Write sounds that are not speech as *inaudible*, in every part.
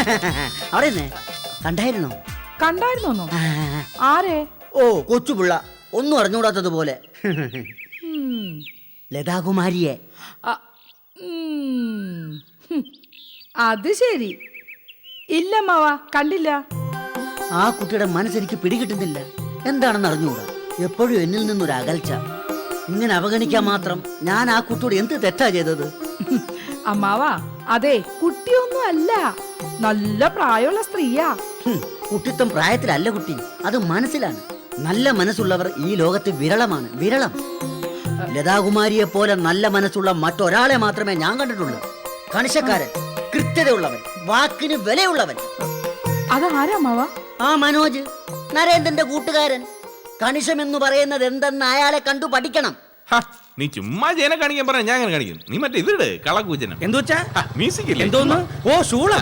*laughs* അവിടെ കണ്ടായിരുന്നോ? കണ്ടായിരുന്നോന്നോ? ആ, ആരെ? ഓ കൊച്ചുപിള്ള. ഒന്നും അറിഞ്ഞുകൂടാത്തതുപോലെ. ഉം. ലതാകുമാരിയെ. ആ, ഉം. ഹും. അത് ശരി. ഇല്ല മാവ കണ്ടില്ല. ആ കുട്ടിയുടെ മനസ്സെനിക്ക് പിടികിട്ടുന്നില്ല. എന്താണെന്ന് അറിഞ്ഞുകൂടാ? എപ്പോഴും എന്നിൽ നിന്നൊരു അകൽച്ച. ഇങ്ങനെ അവഗണിക്കാൻ മാത്രം ഞാൻ ആ കുട്ടിയോട് എന്ത് തെറ്റാ ചെയ്തത്? അമ്മാവ അതെ കുട്ടിയൊന്നും അല്ല. നല്ല പ്രായമുള്ള സ്ത്രീയാ. കുട്ടിത്വം പ്രായത്തിലല്ല കുട്ടി. അത് മനസ്സിലാണ്. നല്ല മനസ്സുള്ളവർ ഈ ലോകത്ത് വിരളമാണ്. വിരളം. ലതാകുമാരിയെ പോലെ നല്ല മനസ്സുള്ള മറ്റൊരാളെ മാത്രമേ ഞാൻ കണ്ടിട്ടുള്ളൂ. കണിശക്കാരൻ കൃത്യതയുള്ളവൻ വാക്കിന് വിലയുള്ളവൻ. അതാരാ അമ്മാവ ആ മനോജ് നരേന്ദ്രന്റെ കൂട്ടുകാരൻ. കണിശം എന്ന് പറയുന്നത് എന്തെന്ന് അയാളെ കണ്ടു പഠിക്കണം. നീ ചുമ്മാ ജയനെ കാണിക്കാൻ പറഞ്ഞ ഞാൻ അങ്ങനെ കാണിക്കും. നീ മറ്റേ ഇതിട് കളക്കൂച്ചനം എന്തോ വെച്ചാ? മ്യൂസിക് എന്തോന്ന്? ഓ ഷൂള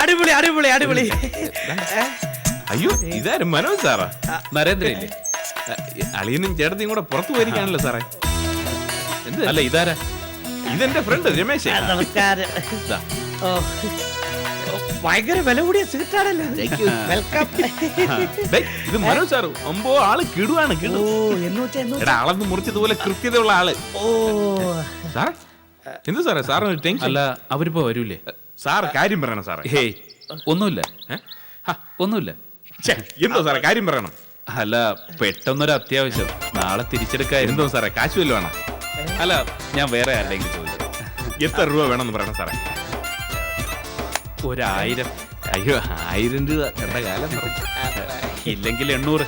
അടിപൊളി അടിപൊളി അടിപൊളി. അയ്യോ ഇതാരും? മനോജ് സാറാ? നരേന്ദ്രയില്ലേ? അളിയനും ചേട്ടത്തിയും കൂടെ പുറത്തു പോയിരിക്കാണല്ലോ സാറേ. എന്ത്? അല്ല ഇതാരാ? ഇതെന്റെ ഫ്രണ്ട് രമേശ്. നമസ്കാരം. ഓ. ഭയങ്കര വില കൂടിയ സീറ്റാണല്ലോ. വെൽക്കം *laughs* ഇത് സാറ്. ഒമ്പോ ആൾ കിടുവാണ് ഓ കിടു. എന്ന് വെച്ചാ എന്ന് എടാ അളന്ന് മുറിച്ചതുപോലെ കൃത്യതയുള്ള ആൾ. ഓ. സാറേ? എന്ത് സാറേ? സാറിന് ഒരു ടെൻഷൻ? അല്ല അവരിപ്പോ വരൂലേ? സാർ കാര്യം പറയണം സാറേ. ഹേയ് ഒന്നുമില്ല? ഹ, ഒന്നുമില്ല. ഛെ, എന്തോ സാറേ കാര്യം പറയണം. അല്ല പെട്ടെന്നൊരു അത്യാവശ്യം. നാളെ തിരിച്ചെടുക്കായിരുന്നു. എന്തോ സാറേ കാശ് വല്ലതും വേണം? അല്ല ഞാൻ വേറെ ആരുടെയെങ്കിലും ചോദിച്ചു. എത്ര രൂപ വേണമെന്ന് പറയണം സാറേ. ഒരായിരം. അയ്യോ ആയിരം രൂപ. കണ്ട കാലം? ഇല്ലെങ്കിൽ എണ്ണൂറ്.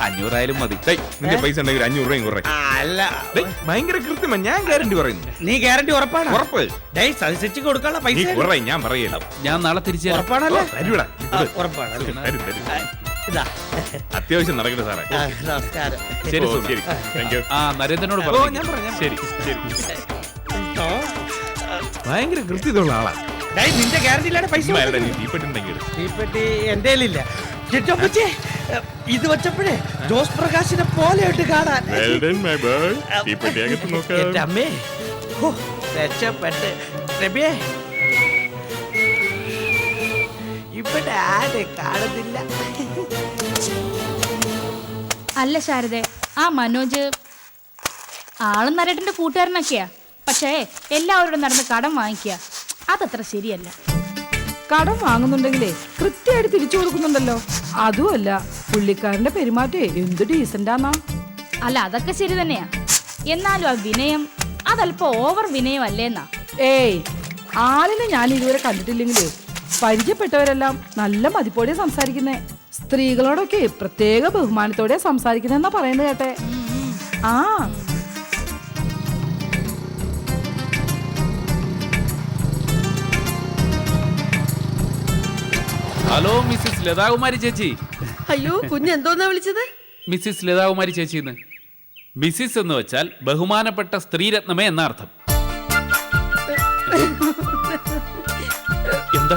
അഞ്ഞൂറായാലും മതി. നിന്റെ പൈസ ഉണ്ടെങ്കിൽ അഞ്ഞൂറ് രൂപയും കുറേ. അല്ല. ഭയങ്കര കൃത്യമാണ് ഞാൻ ഗ്യാരണ്ടി പറയുന്നു. നീ ഗ്യാരണ്ടി ഉറപ്പാണ്? ഉറപ്പ്. ഡേയ് സഹിച്ചു കൊടുക്കാനുള്ള നീ പൈസ കുറേ ഞാൻ പറയല്ലോ ഞാൻ നാളെ തിരിച്ചു ഉറപ്പാണല്ലോ? അത്യാവശ്യം നടക്കട്ടെ സാറേ. ആ, നമസ്കാരം. ശരി ശരി. ആ നരേന്ദ്രനോട് പറഞ്ഞു ഞാൻ പറഞ്ഞു. ശരി ശരി. ഭയങ്കര കൃത്യതയുള്ള ആളാ. ഡേയ് നിന്റെ ഗ്യാരണ്ടി ഇല്ലാതെ പൈസ കൊടുക്കരുത്. എന്റെ ഇത് വെച്ചപ്പോഴേ ജോസ് പ്രകാശിനെ പോലെയുണ്ട് കാണാൻ. എന്റെ അമ്മേ. ഹോ, രക്ഷപ്പെട്ട്. രമ്യേ. ഇവിടെ ആരെ കാണുന്നില്ല. അല്ല ശാരദേ ആ മനോജ് ആളും നരേട്ടന്റെ കൂട്ടുകാരനൊക്കെയാ. പക്ഷേ എല്ലാവരോടും നടന്ന് കടം വാങ്ങിക്കുക അതത്ര ശരിയല്ല. കടം വാങ്ങുന്നുണ്ടെങ്കിലേ കൃത്യമായിട്ട് തിരിച്ചു കൊടുക്കുന്നുണ്ടല്ലോ. അതുമല്ല പുള്ളിക്കാരന്റെ പെരുമാറ്റേ എന്ത് ഡീസന്റാന്നാ. അല്ല അതൊക്കെ ശരി തന്നെയാ. എന്നാലും ആ വിനയം അതല്പം ഓവർ വിനയം അല്ലേന്നാ ഏയ് ആളിനെ ഞാൻ ഇതുവരെ കണ്ടിട്ടില്ലെങ്കിലേ പരിചയപ്പെട്ടവരെല്ലാം നല്ല മതിപ്പോടെ സംസാരിക്കുന്നേ. സ്ത്രീകളോടൊക്കെ പ്രത്യേക ബഹുമാനത്തോടെ സംസാരിക്കുന്നെന്നാ പറയുന്നത് കേട്ടെ. ആ ഹലോ മിസ്സിസ് ലതാകുമാരി ചേച്ചി. അയ്യോ കുഞ്ഞെന്തോന്നാ വിളിച്ചത്? മിസ്സിസ് ലതാകുമാരി ചേച്ചി എന്ന് മിസ്സിസ് എന്ന് വെച്ചാൽ ബഹുമാനപ്പെട്ട സ്ത്രീരത്നമേ എന്ന അർത്ഥം എന്താ?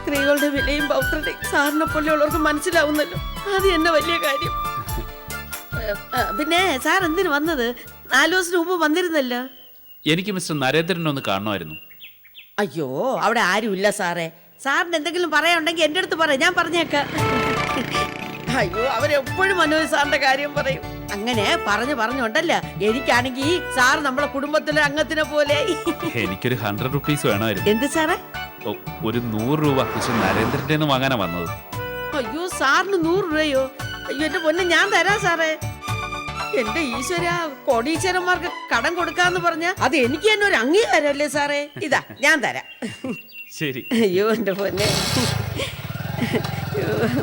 സ്ത്രീകളുടെ വിലയും പൗത്രതയും സാറിനെ പോലെയുള്ളവർക്ക് മനസ്സിലാവുന്നല്ലോ. അത് എന്നെ വലിയ കാര്യം. ആ, പിന്നെ സാർ എന്തിനു വന്നത്? നാലു ദിവസത്തിന് മുമ്പ് വന്നിരുന്നല്ലോ. എനിക്ക് മിസ്റ്റർ നരേന്ദ്രനെ ഒന്ന് കാണണമായിരുന്നു അയ്യോ അവിടെ ആരുമില്ല സാറേ. സാറിന് എന്തെങ്കിലും പറയാനുണ്ടെങ്കിൽ എന്റെ അടുത്ത് പറ ഞാൻ പറഞ്ഞേക്ക. അയ്യോ അവരെപ്പോഴും മനോജ് സാറിന്റെ കാര്യം പറയും. അങ്ങനെ പറഞ്ഞു പറഞ്ഞുണ്ടല്ല എനിക്കാണെങ്കിൽ സാർ നമ്മളെ കുടുംബത്തിലെ അംഗത്തിനെ പോലെ. എനിക്കൊരു ഹൺഡ്രഡ് റുപ്പീസ് വേണമായിരുന്നു. എന്ത് സാറേ? ഒരു നൂറ് രൂപ കൃഷി നരേന്ദ്രന്റെ നിന്ന് വാങ്ങാനാ വന്നത്. അയ്യോ സാറിന് നൂറ് രൂപയോ? അയ്യോ എന്റെ പൊന്നെ ഞാൻ തരാം സാറേ. എന്റെ ഈശ്വര കോടീശ്വരന്മാർക്ക് കടം കൊടുക്കാന്ന് പറഞ്ഞ അത് എനിക്ക് തന്നെ ഒരു അംഗീകാരമല്ലേ സാറേ? ഇതാ ഞാൻ തരാം. ശരി. *laughs* അയ്യോ എന്റെ പൊന്നെ.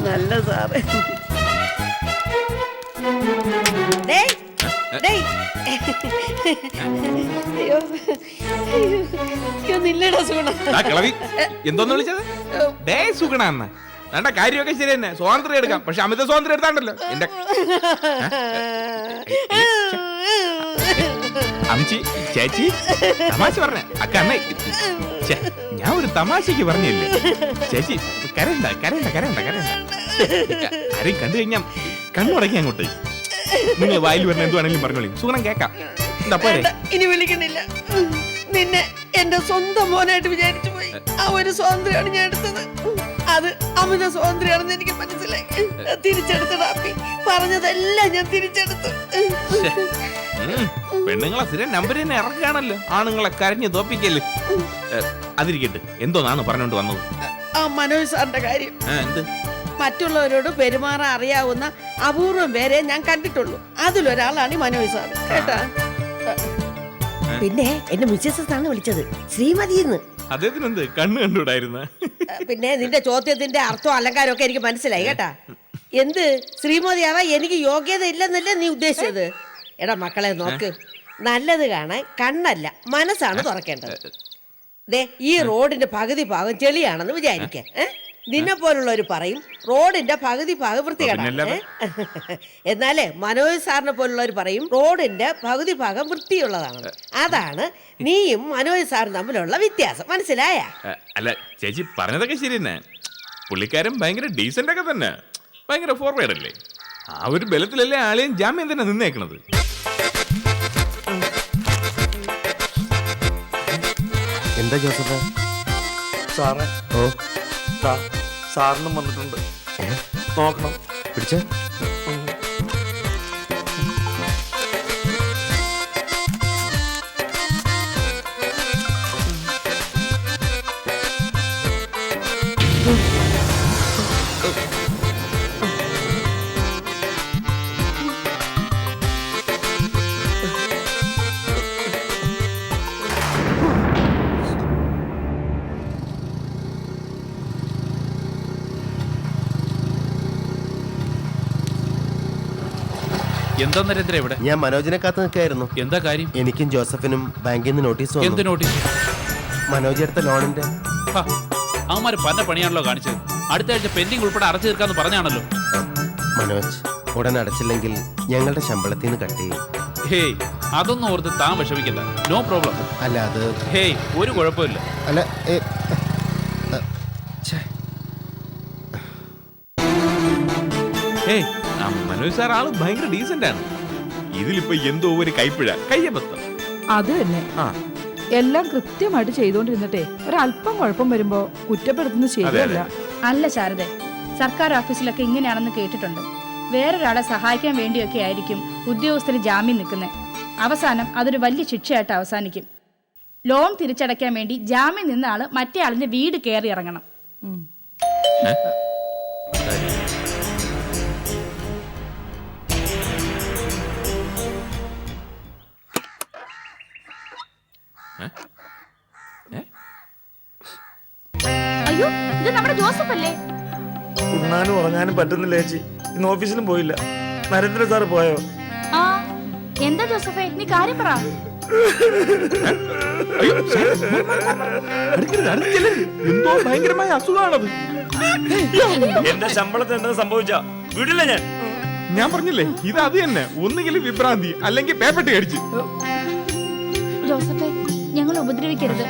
നല്ല സാറ്. എന്തോന്ന് വിളിച്ചത്? ഡേ സുഗണ എന്ന വേണ്ട കാര്യമൊക്കെ ശരി തന്നെ സ്വാതന്ത്ര്യം എടുക്കാം. പക്ഷെ അമിത സ്വാതന്ത്ര്യം എടുത്താണ്ടല്ലോ. എന്റെ അമ്മച്ചി ചേച്ചി തമാശ പറഞ്ഞ. അക്കണ്ണ ഞാൻ ഒരു തമാശക്ക് പറഞ്ഞില്ലേ? ചേച്ചി കരണ്ട കരണ്ട കരണ്ട കരണ്ട ആരെയും കണ്ടു കഴിഞ്ഞാൽ കണ്ണുടക്കി അങ്ങോട്ട്. നിങ്ങൾ വായിൽ വരുന്ന എന്ത് വേണമെങ്കിലും പറഞ്ഞോളി. സുഖം കേക്കാം? ഇനി വിളിക്കണില്ല നിന്നെ എന്റെ സ്വന്തം മോനായിട്ട് വിചാരിച്ചു പോയി. ആ ഒരു സ്വാതന്ത്ര്യമാണ് ഞാൻ എടുത്തത്. അത് അമിത സ്വാതന്ത്ര്യമാണെന്ന് എനിക്ക് മനസ്സിലായി. തിരിച്ചെടുത്തടാപ്പി പറഞ്ഞതെല്ലാം ഞാൻ തിരിച്ചെടുത്തു. പെണ്ണുങ്ങളെ സ്ഥിരം നമ്പർ തന്നെ ഇറക്കുകയാണല്ലോ ആണുങ്ങളെ കരഞ്ഞു തോപ്പിക്കൽ ഏ, അതിരിക്കട്ടെ. എന്തോന്നാണ് പറഞ്ഞോണ്ട് വന്നത്? ആ മനോജ് സാറിന്റെ കാര്യം. ആ, എന്ത്? മറ്റുള്ളവരോട് പെരുമാറാൻ അറിയാവുന്ന അപൂർവം പേരെ ഞാൻ കണ്ടിട്ടുള്ളൂ. അതിലൊരാളാണ് ഈ മനോജ് സാർ. കേട്ടാ? പിന്നെ എന്റെ മിസ്സസ് ആണ് വിളിച്ചത്. ശ്രീമതിന്ന് കണ്ണ് കണ്ടുകൂടായിരുന്ന? പിന്നെ നിന്റെ ചോദ്യത്തിന്റെ അർത്ഥവും അലങ്കാരമൊക്കെ ഒക്കെ എനിക്ക് മനസ്സിലായി കേട്ടാ? എന്ത്? ശ്രീമതിയാവാ എനിക്ക് യോഗ്യത ഇല്ലെന്നല്ലേ നീ ഉദ്ദേശിച്ചത്? എടാ മക്കളെ നോക്ക്. നല്ലത് കാണാൻ കണ്ണല്ല മനസ്സാണ് തുറക്കേണ്ടത്. ദേ ഈ റോഡിന്റെ പകുതി ഭാഗം ചെളിയാണെന്ന് വിചാരിക്ക. നിന്നെ പോലുള്ളവർ പറയും റോഡിന്റെ പകുതി ഭാഗം വൃത്തികേടാണ്? *laughs* എന്നാലേ മനോജ് സാറിനെ പോലുള്ളവർ പറയും റോഡിന്റെ പകുതി ഭാഗം വൃത്തിയുള്ളതാണ്. അതാണ് നീയും മനോജ് സാറും തമ്മിലുള്ള വ്യത്യാസം. മനസ്സിലായ? അല്ല ചേച്ചി പറഞ്ഞതൊക്കെ ശരി തന്നെ പുള്ളിക്കാരൻ ഭയങ്കര ഡീസന്റ് ഒക്കെ തന്നെ. ഭയങ്കര ഫോർവേഡ് അല്ലേ? ആ ഒരു ബലത്തിലല്ലേ ആളെയും ജാമ്യം തന്നെ നിന്നേക്കണത്. എന്താ ജോസഫ്? സാറേ. ഓ. സാറിനും വന്നിട്ടുണ്ട്. നോക്കണം. പിടിച്ചേ. എന്താ നരേന്ദ്ര ഇവിടെ? ഞാൻ മനോജിനെ കാത്തു നിൽക്കായിരുന്നു എന്താ കാര്യം? എനിക്കും ജോസഫിനും ബാങ്കിൽ നിന്ന് നോട്ടീസ് എന്ത് നോട്ടീസ് മനോജ് എടുത്ത ലോണിന്റെ. അവന്മാര് പന്ന പണിയാണല്ലോ കാണിച്ചത്. അടുത്ത ആഴ്ച പെൻഡിങ് ഉൾപ്പെടെ അടച്ചു തീർക്കാന്ന് പറഞ്ഞാണല്ലോ. മനോജ് ഉടൻ അടച്ചില്ലെങ്കിൽ ഞങ്ങളുടെ ശമ്പളത്തിൽ നിന്ന് കട്ട് ചെയ്യും. ഹേയ് അതൊന്നും ഓർത്ത് താൻ വിഷമിക്കണ്ട. നോ പ്രോബ്ലം അല്ല അത് ഹേയ് ഒരു കുഴപ്പമില്ല. അല്ല ഹേയ് മനോജ് സാർ ആൾ ഭയങ്കര ഡീസന്റ് ആണ്. ഇതിലിപ്പോ എന്തോ ഒരു കൈപ്പിഴ കയ്യബദ്ധം. അത് തന്നെ. ആ. എല്ലാം കൃത്യമായിട്ട് ചെയ്തുകൊണ്ടിരുന്നിട്ടേ ഒരല്പം കുഴപ്പം വരുമ്പോ കുറ്റപ്പെടുത്തുന്നത് ശരിയല്ല. അല്ല ശാരദേ സർക്കാർ ഓഫീസിലൊക്കെ ഇങ്ങനെയാണെന്ന് കേട്ടിട്ടുണ്ട്. വേറൊരാളെ സഹായിക്കാൻ വേണ്ടിയൊക്കെ ആയിരിക്കും ഉദ്യോഗസ്ഥര് ജാമ്യം നിൽക്കുന്നത് അവസാനം അതൊരു വലിയ ശിക്ഷയായിട്ട് അവസാനിക്കും. ലോൺ തിരിച്ചടയ്ക്കാൻ വേണ്ടി ജാമ്യം നിന്ന ആൾ മറ്റേ ആളിന്റെ വീട് കയറി ഇറങ്ങണം. അയ്യോ ഇത് നമ്മുടെ ജോസഫ് അല്ലേ? ഉണ്ണാനും ഉറങ്ങാനും പറ്റുന്നില്ല ചേച്ചി. ഇന്ന് ഓഫീസിലും പോയില്ല. നരേന്ദ്ര സാറ് പോയോ? ആ എന്താ ജോസഫേ നീ കാര്യം പറ. എന്തോ ഭയങ്കരമായ അസുഖമാണത്. എന്റെ ശമ്പളത്തിന് എന്താ സംഭവിച്ച? വീടില്ല ഞാൻ. ഞാൻ പറഞ്ഞില്ലേ ഇത് അത് തന്നെ. ഒന്നുകിൽ വിഭ്രാന്തി അല്ലെങ്കിൽ പേപ്പട്ടി അടിച്ച് ജോസഫേ ഞങ്ങൾ ഉപദ്രവിക്കരുത്.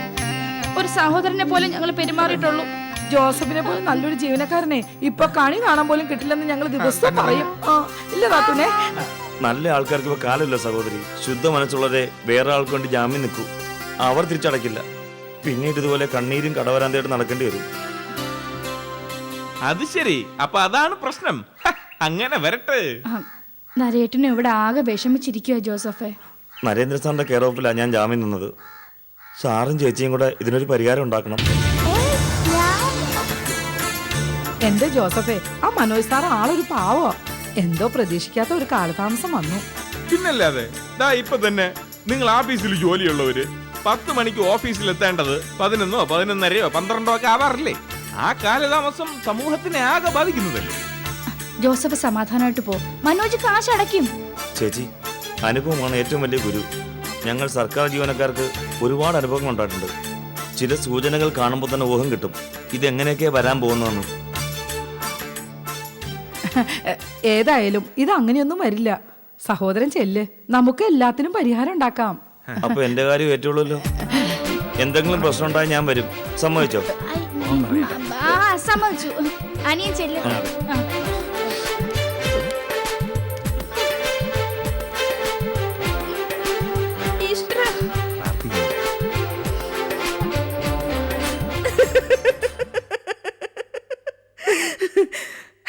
ഒരു സഹോദരനെ പോലെ ഞങ്ങൾ പെരുമാറിയിട്ടുള്ളൂ. ജോസഫിനെ പോലെ നല്ലൊരു ജീവനക്കാരനെ ഇപ്പൊ കണി കാണാൻ പോലും കിട്ടില്ലെന്ന് ഞങ്ങൾ ദിവസം പറയും. ആ, ഇല്ല താത്തൂനെ നല്ല ആൾക്കാർക്ക് ഇപ്പൊ കാലമില്ല സഹോദരി. ശുദ്ധ മനസ്സുള്ളവരെ വേറെ ആൾക്ക് വേണ്ടി ജാമ്യം നിൽക്കൂ. അവർ തിരിച്ചടക്കില്ല. പിന്നീട് ഇതുപോലെ കണ്ണീരും കടവരാന്തയായിട്ട് നടക്കേണ്ടി വരും. അത് ശരി. അപ്പൊ അതാണ് പ്രശ്നം. ഹ, അങ്ങനെ വരട്ടെ. നരേട്ടനും ഇവിടെ ആകെ വിഷമിച്ചിരിക്കുക ജോസഫേ. നരേന്ദ്ര സാറിന്റെ കെയർ ഓഫിലാണ് ഞാൻ ജാമ്യം നിന്നത്. സാറും ചേച്ചിയും കൂടെ ഇതിനൊരു പരിഹാരം ഉണ്ടാക്കണം. എന്റെ ജോസഫേ ആ മനോജ് സാർ ആളൊരു പാവോ എന്തോ പ്രതീക്ഷിക്കാത്ത ഒരു കാലതാമസം വന്നു. പിന്നല്ലാതെ ദാ ഇപ്പൊ തന്നെ നിങ്ങൾ ഓഫീസിൽ ജോലിയുള്ളവര് പത്ത് മണിക്ക് ഓഫീസിൽ എത്തേണ്ടത് പതിനൊന്നോ പതിനൊന്നരയോ പന്ത്രണ്ടോ ഒക്കെ ആവാറില്ലേ? ആ കാലതാമസം സമൂഹത്തിനെ ആകെ ബാധിക്കുന്നതല്ലേ? ജോസഫ് സമാധാനമായിട്ട് പോ. മനോജ് കാശ് അടയ്ക്കും. ചേച്ചി അനുഭവമാണ് ഏറ്റവും വലിയ ഗുരു. ഞങ്ങൾ സർക്കാർ ജീവനക്കാർക്ക് ഒരുപാട് അനുഭവങ്ങൾ ഉണ്ടായിട്ടുണ്ട്. ചില സൂചനകൾ കാണുമ്പോൾ തന്നെ ഊഹം കിട്ടും. ഇതെങ്ങനെയൊക്കെയാ വരാൻ പോകുന്നതെന്ന്. *laughs* ഏതായാലും ഇത് അങ്ങനെയൊന്നും വരില്ല. സഹോദരൻ ചെല്ല്. നമുക്ക് എല്ലാത്തിനും പരിഹാരം ഉണ്ടാക്കാം. *laughs* അപ്പൊ എന്റെ കാര്യം ഏറ്റുള്ളൂല്ലോ. എന്തെങ്കിലും പ്രശ്നം ഉണ്ടായി ഞാൻ വരും. സമ്മതിച്ചോ? സമ്മതിച്ചു. അനിയൻ ചെല്ലു.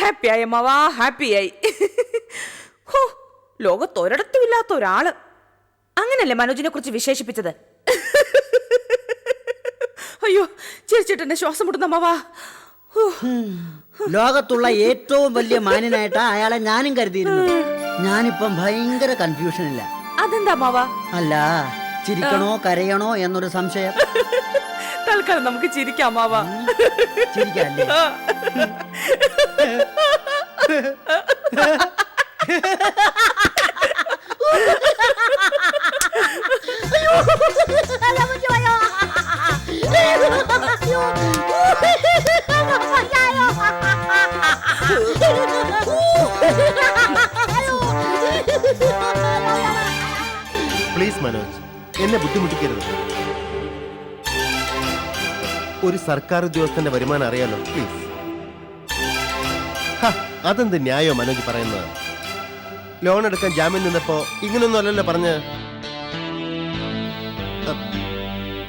ഹാപ്പിയായി മവാ ഹാപ്പിയായി. ഹോ ലോകത്ത് ഒരിടത്തും ഇല്ലാത്ത ഒരാൾ. അങ്ങനല്ലേ മനോജിനെ കുറിച്ച് വിശേഷിപ്പിച്ചത്? അയ്യോ ചിരിച്ചിട്ട് എന്നെ ശ്വാസം മുട്ടുന്ന മവാ ലോകത്തുള്ള ഏറ്റവും വലിയ മാന്യനായിട്ടാ അയാളെ ഞാനും കരുതിയിരുന്നു ഞാനിപ്പം ഭയങ്കര കൺഫ്യൂഷനില്ല അതെന്താ മാവാ അല്ല ചിരിക്കണോ കരയണോ എന്നൊരു സംശയം. തൽക്കാലം നമുക്ക് ചിരിക്കാം അമ്മാവാ ചിരിക്കല്ലേ? പ്ലീസ് മനോജ് എന്നെ ബുദ്ധിമുട്ടിക്കരുത്. സർക്കാർ ഉദ്യോഗസ്ഥന്റെ വരുമാനം അറിയാലോ പ്ലീസ് അതെന്ത് ന്യായോ മനോജ് പറയുന്നത്? ലോൺ എടുക്കാൻ ജാമ്യം നിന്നപ്പോ ഇങ്ങനൊന്നും അല്ലല്ലോ പറഞ്ഞ്.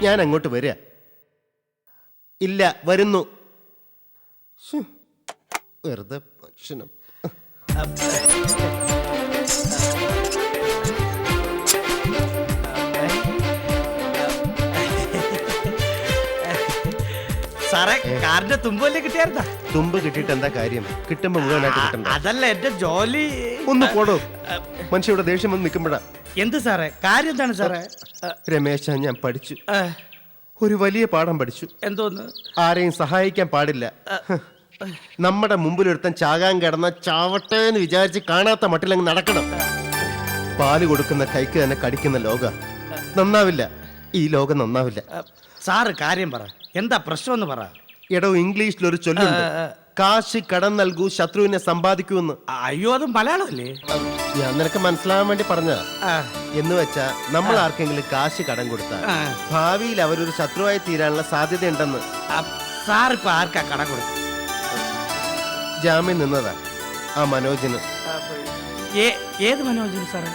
ഞാൻ അങ്ങോട്ട് വരിക ഇല്ല വരുന്നു. വെറുതെ ഭക്ഷണം. സാറേ കാറിന്റെ തുമ്പല്ലേ കിട്ടിയായിരുന്ന? തുമ്പ് കിട്ടിയിട്ട് എന്താ കാര്യം? കിട്ടുമ്പോ മുഴുവനായിട്ട് കിട്ടണ്ട? അതല്ല എന്റെ ജോലി ഒന്ന് പോടോ. മനുഷ്യ ഇവിടെ ദേഷ്യം വന്ന് നിൽക്കുമ്പോഴാ. എന്ത് സാറേ? കാര്യം എന്താണ് സാറേ? രമേശ ഞാൻ പഠിച്ചു. ഒരു വലിയ പാഠം പഠിച്ചു. എന്തോന്ന്? ആരെയും സഹായിക്കാൻ പാടില്ല. നമ്മുടെ മുമ്പിൽ ഒരുത്തൻ ചാകാൻ കിടന്ന ചാവട്ടെ എന്ന് വിചാരിച്ച് കാണാത്ത മട്ടിലങ്ങ് നടക്കണം. പാൽ കൊടുക്കുന്ന കൈക്ക് തന്നെ കടിക്കുന്ന ലോക. നന്നാവില്ല. ഈ ലോകം നന്നാവില്ല. സാറ് കാര്യം പറ. എന്താ പ്രശ്നം എന്ന് പറ. എടോ ഇംഗ്ലീഷിൽ ഒരു ചൊല്ലുണ്ട് കാശ് കടം നൽകൂ ശത്രുവിനെ സമ്പാദിക്കൂന്ന്. അയ്യോ അത് മലയാളമല്ലേ? ഞാൻ നിനക്ക് മനസ്സിലാവാൻ വേണ്ടി പറഞ്ഞ എന്ന് വെച്ചാ നമ്മൾ ആർക്കെങ്കിലും കാശ് കടം കൊടുത്താൽ ഭാവിയിൽ അവരൊരു ശത്രുവായി തീരാനുള്ള സാധ്യതയുണ്ടെന്ന്. ആ, സാറിപ്പോ ആർക്കാ കടം കൊടുത്തു? ജാമ്യം നിന്നതാ ആ മനോജിന്. ഏത് മനോജിന് സാറേ?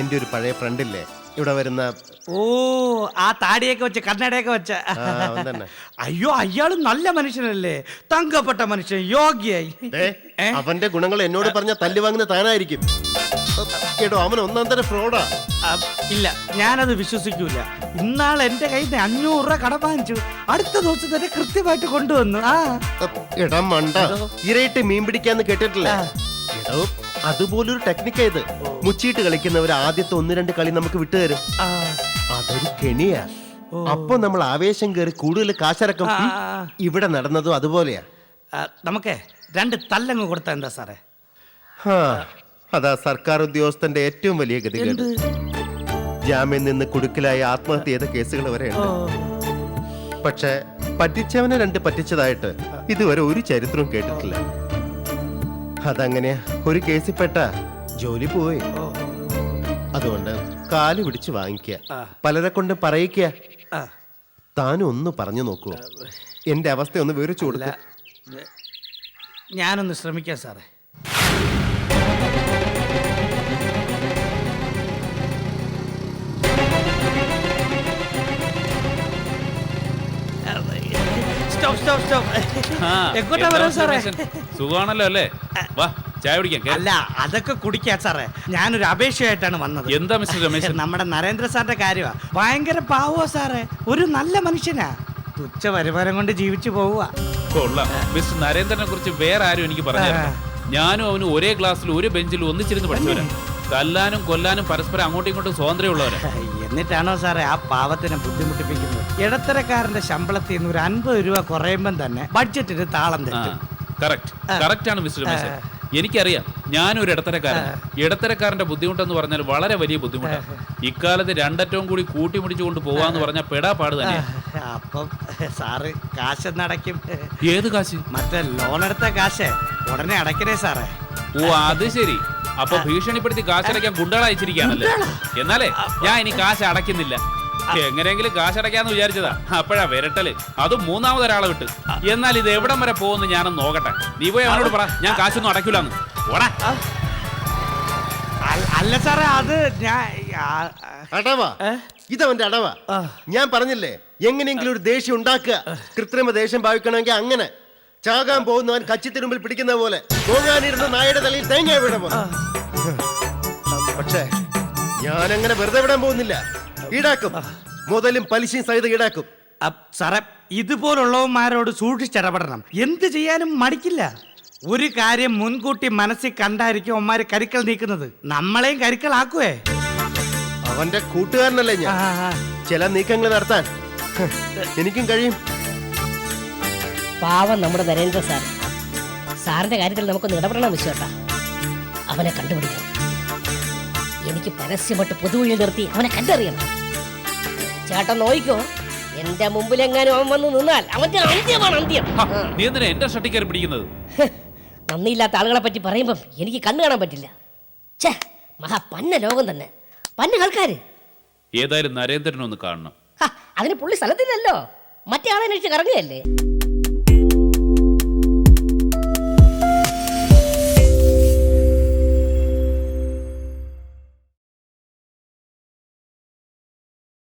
എന്റെ ഒരു പഴയ ഫ്രണ്ടില്ലേ ഇവിടെ വരുന്ന ഓ ആ താടിയൊക്കെ വെച്ച് കണ്ണടയൊക്കെ വെച്ച. ആ, അവൻ തന്നെ. അയ്യോ അയാൾ നല്ല മനുഷ്യനല്ലേ? തങ്കപ്പെട്ട മനുഷ്യൻ യോഗ്യായി ദേ, ഏ? അവന്റെ ഗുണങ്ങൾ എന്നോട് പറഞ്ഞ തല്ലി വാങ്ങുന്ന താനായിരിക്കും. കേട്ടോ അവൻ ഒന്നാം തരം ഫ്രോഡാ. ആ, ഇല്ല ഞാനത് വിശ്വസിക്കൂല. ഇന്നാൾ എന്റെ കയ്യിൽ നിന്ന് അഞ്ഞൂറ് രൂപ കടം വാങ്ങിച്ചു. അടുത്ത ദിവസം തന്നെ കൃത്യമായിട്ട് കൊണ്ടുവന്നു. ആ. എടാ മണ്ട. ഇരയിട്ട് മീൻ പിടിക്കാന്ന് കേട്ടിട്ടില്ല? എടോ അതുപോലൊരു ടെക്നിക്കാ ഇത്. മുച്ചീട്ട് കളിക്കുന്നവർ ആദ്യത്തെ ഒന്ന് രണ്ട് കളി നമുക്ക് വിട്ടുതരും അതൊരു കെണിയാ. അപ്പൊ നമ്മൾ ആവേശം കയറി കൂടുതൽ കാശിറക്കും. ഇവിടെ നടന്നതും അതുപോലെയാ. നമുക്കേ രണ്ട് തല്ലങ്ങ് കൊടുത്താ എന്താ സാറേ? അതാ സർക്കാർ ഉദ്യോഗസ്ഥന്റെ ഏറ്റവും വലിയ ഗതികേട്. ജാമ്യം നിന്ന് കുടുക്കിലായി ആത്മഹത്യ ചെയ്ത കേസുകൾ വരെ പക്ഷെ പറ്റിച്ചവനെ രണ്ട് പറ്റിച്ചതായിട്ട് ഇതുവരെ ഒരു ചരിത്രവും കേട്ടിട്ടില്ല. അതങ്ങനെ ഒരു കേസിൽപ്പെട്ട ജോലി പോയി ഓ, അതുകൊണ്ട് കാൽ പിടിച്ച് വാങ്ങിക്കുക. പലരെ കൊണ്ട് പറയിക്കുക. ആ, താനും ഒന്ന് പറഞ്ഞു നോക്കൂ. എന്റെ അവസ്ഥ ഒന്ന് വിവരിച്ചു കൊടുക്ക. ഞാനൊന്ന് ശ്രമിക്കാം സാറേ. Stop stop stop. എങ്ങോട്ടാ സാറേ? സുഖാണല്ലോ അല്ലേ? വാ. ചായ കുടിക്കാൻ. അല്ല അതൊക്കെ കുടിക്കാ സാറേ. ഞാനൊരു അപേക്ഷയായിട്ടാണ് വന്നത്. എന്താ മിസ്റ്റർ രമേശ് നമ്മുടെ നരേന്ദ്ര സാറിന്റെ കാര്യമാ ഭയങ്കര പാവോ സാറേ. ഒരു നല്ല മനുഷ്യനാ. തുച്ഛ വരുമാനം കൊണ്ട് ജീവിച്ചു പോവുക കൊള്ളാം. മിസ്റ്റർ നരേന്ദ്രനെ കുറിച്ച് വേറെ ആരും എനിക്ക് പറഞ്ഞു. ഞാനും അവനും ഒരേ ക്ലാസ്സിൽ ഒരു ബെഞ്ചിൽ ഒന്നിച്ചിരുന്ന് പഠിച്ചവരാ. തല്ലാനും കൊല്ലാനും പരസ്പരം അങ്ങോട്ടും ഇങ്ങോട്ടും സ്വാതന്ത്ര്യമുള്ളവരാ. എന്നിട്ടാണോ സാറേ ആ പാവത്തിനെ ബുദ്ധിമുട്ടിപ്പിക്കുന്നത്? ഇടത്തരക്കാരന്റെ ശമ്പളത്തിൽ നിന്ന് ഒരു അൻപത് രൂപ കുറയുമ്പം തന്നെ ബഡ്ജറ്റിന് താളം തെറ്റും. കറക്റ്റ് കറക്റ്റ് ആണ് മിസ്റ്റർ രമേശൻ. എനിക്കറിയാം. ഞാനും ഒരു ഇടത്തരക്കാരൻ ഇടത്തരക്കാരന്റെ ബുദ്ധിമുട്ടെന്ന് പറഞ്ഞാൽ വളരെ വലിയ ബുദ്ധിമുട്ടാണ് ഇക്കാലത്ത് രണ്ടറ്റവും കൂടി കൂട്ടിമുടിച്ചു കൊണ്ട് പോവാന്ന് പറഞ്ഞാൽ പെടാ പാട് തന്നെയാ അപ്പം സാറ് കാശ് നടക്കും ഏത് കാശ്? മറ്റേ ലോൺ എടുത്ത കാശ്. ഉടനെ അടയ്ക്കണേ സാറേ. ഓ അത് ശരി. അപ്പൊ ഭീഷണിപ്പെടുത്തി കാശടയ്ക്കാൻ ഗുണ്ടകൾ അയച്ചിരിക്കുകയാണല്ലേ എന്നാലേ ഞാൻ ഇനി കാശ് അടയ്ക്കുന്നില്ല. എങ്ങനെയെങ്കിലും കാശ് അടയ്ക്കാന്ന് വിചാരിച്ചതാ. അപ്പോഴാ വിരട്ടൽ. അത് മൂന്നാമതൊരാളെ വിട്ട്. എന്നാൽ ഇത് എവിടം വരെ പോകുമെന്ന് ഞാനൊന്ന് നോക്കട്ടെ. നീ പോയി അവനോട് പറ. ഞാൻ കാശൊന്നും അടയ്ക്കൂലെന്ന്. ഓടാ അല്ല- സാറേ അത് ഞാൻ അടവാ. ഇതവന്റെ അടവാ. ഞാൻ പറഞ്ഞില്ലേ എങ്ങനെയെങ്കിലും ഒരു ദേഷ്യം ഉണ്ടാക്കുക. കൃത്രിമ ദേഷ്യം ഭാവിക്കണമെങ്കിൽ അങ്ങനെ. ചാകാൻ പോകുന്നവൻ കച്ചിത്തിരുമ്പിൽ പിടിക്കുന്ന പോലെ. പോകാനിരുന്ന നായയുടെ തലയിൽ തേങ്ങ പക്ഷേ ഞാൻ അങ്ങനെ വെറുതെ വിടാൻ പോകുന്നില്ല. ഈടാക്കും. മുതലും പലിശയും സഹിതം ഈടാക്കും. സാറേ ഇതുപോലുള്ളവന്മാരോട് സൂക്ഷിച്ചിടപെടണം എന്ത് ചെയ്യാനും മടിക്കില്ല. ഒരു കാര്യം മുൻകൂട്ടി മനസ്സിൽ കണ്ടായിരിക്കും അവന്മാര് കരിക്കൽ നീക്കുന്നത്. നമ്മളെയും കരിക്കലാക്കുവേ അവന്റെ കൂട്ടുകാരനല്ലേ ഞാൻ? ചില നീക്കങ്ങൾ നടത്താൻ. എനിക്കും കഴിയും. പാവം നമ്മുടെ നരേന്ദ്ര സാർ. സാറിന്റെ കാര്യത്തിൽ നമുക്കൊന്ന് ഇടപെടണം വിശ്വട്ടാ അവനെ കണ്ടുപിടിക്കണം. എനിക്ക് പരസ്യമായിട്ട് പൊതുവഴി നിർത്തി അവനെ കണ്ടറിയണം. ചേട്ടൻ നോയിക്കോ. എന്റെ മുമ്പിലെങ്ങാനും അവൻ വന്ന് നിന്നാൽ അവന്റെ അന്ത്യമാണ് അന്ത്യം. നീ എന്തിനാ എന്റെ ഷട്ടിക്കാരി പിടിക്കുന്നത്? നന്ദിയില്ലാത്ത ആളുകളെ പറ്റി പറയുമ്പം എനിക്ക് കണ്ണു കാണാൻ പറ്റില്ല. ഛേ മഹാ പന്ന ലോകം തന്നെ. പന്ന ആൾക്കാര്. ഏതായാലും നരേന്ദ്രനൊന്ന് കാണണം. അതിന് പുള്ളി സ്ഥലത്തില്ലല്ലോ. മറ്റേ ആളെ അന്വേഷിച്ച് കറങ്ങുകയല്ലേ?